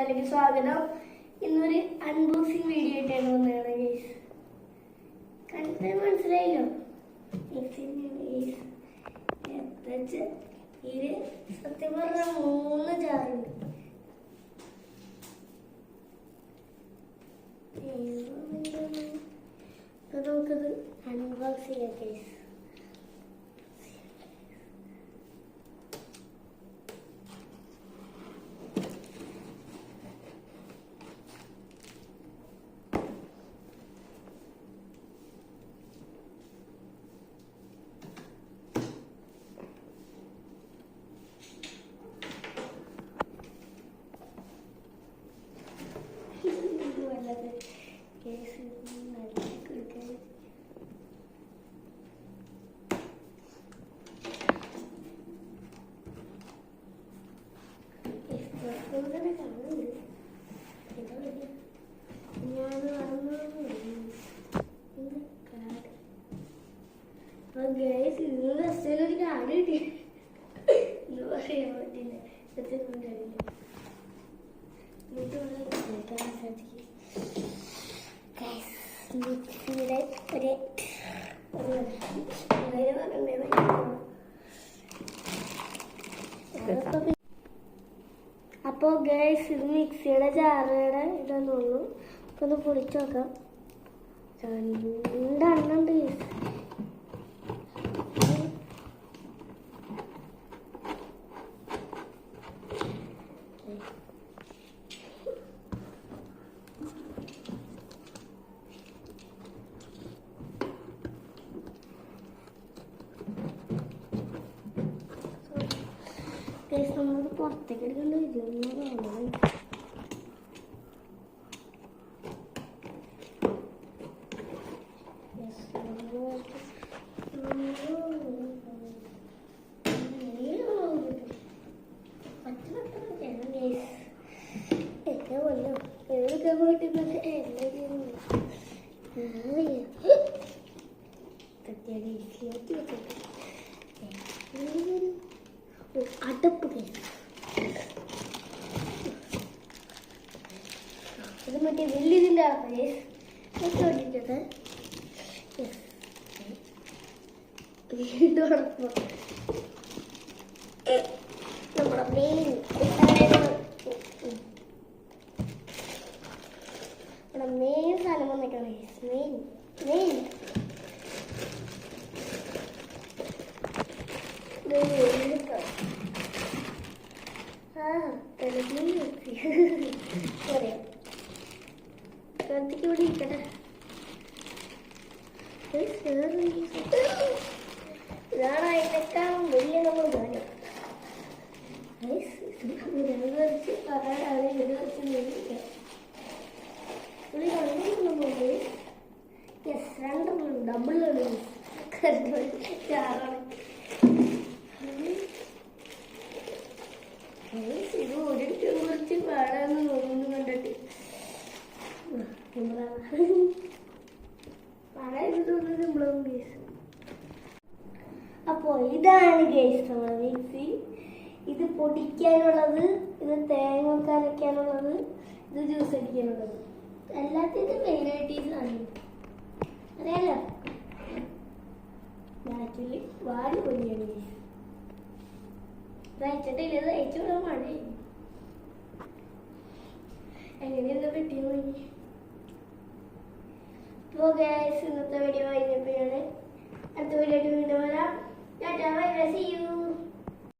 ചാനലിലേക്ക് സ്വാഗതം. ഇന്നൊരു അൺബോക്സിങ് വീഡിയോ ആയിട്ടാണ് വന്നത് ഗൈസ് കണ്ടത് മനസ്സിലായല്ലോ? ഗൈസ് ഇത് സത്യം പറഞ്ഞ മൂന്ന് അപ്പൊ നമുക്കത് അൺബോക്സ് ചെയ്യാം ഗൈസ് ബസ്സിൽ ഒരു ഒരു അപ്പോൾ ഗൈസ് ഇത് മിക്സിയുടെ ചാറയുടെ തോന്നുന്നു അപ്പൊ ഒന്ന് പൊളിച്ചു നോക്കാം. രണ്ടെണ്ണം ഉണ്ട് ഗൈസ് നമ്മളത് പുറത്തേക്ക് എടുക്കേണ്ട വരുന്നത് എടുക്കാൻ പോയിട്ട് അടപ്പ് ഇത് മറ്റേ വലിയതിന്റെ വേണ്ടിട്ടത് വീണ്ടും നമ്മുടെ മെയിൻ നമ്മുടെ മെയിൻ സാധനം വന്നിട്ടാണ് മെയിൻ മെയിൻ ശ്രദ്ധിക്ക് ஓடிக்கிட்டேன் நானா என்னக்காலும் வெளியே நம்ம தானே இருந்துச்சு? அதை இருந்துச்சு எஸ் ரெண்டு டபுள் கருத்து யாரும் അപ്പോൾ ഇതാണ് ഗേസ് നമ്മുടെ മിക്സി ഇത് പൊടിക്കാനുള്ളത് ഇത് തേങ്ങ കലക്കാനുള്ളത് ഇത് ജ്യൂസ് അടിക്കാനുള്ളത്. എല്ലാത്തിനും മെയിനായിട്ട് ഇതാണ് അറിയാലോ? ആക്ച്വലി വാൽ പൊടിയാണ് ഗേസ് വെച്ചിട്ടില്ല ഇത് അയച്ചു വിടാൻ മഴ എങ്ങനെയൊക്കെ അപ്പോൾ ഗൈസ് ഇന്നത്തെ വീഡിയോ കഴിഞ്ഞപ്പോഴാണ്. അടുത്ത വീഡിയോ വീണ്ടും വരാം. Tata bye bye see you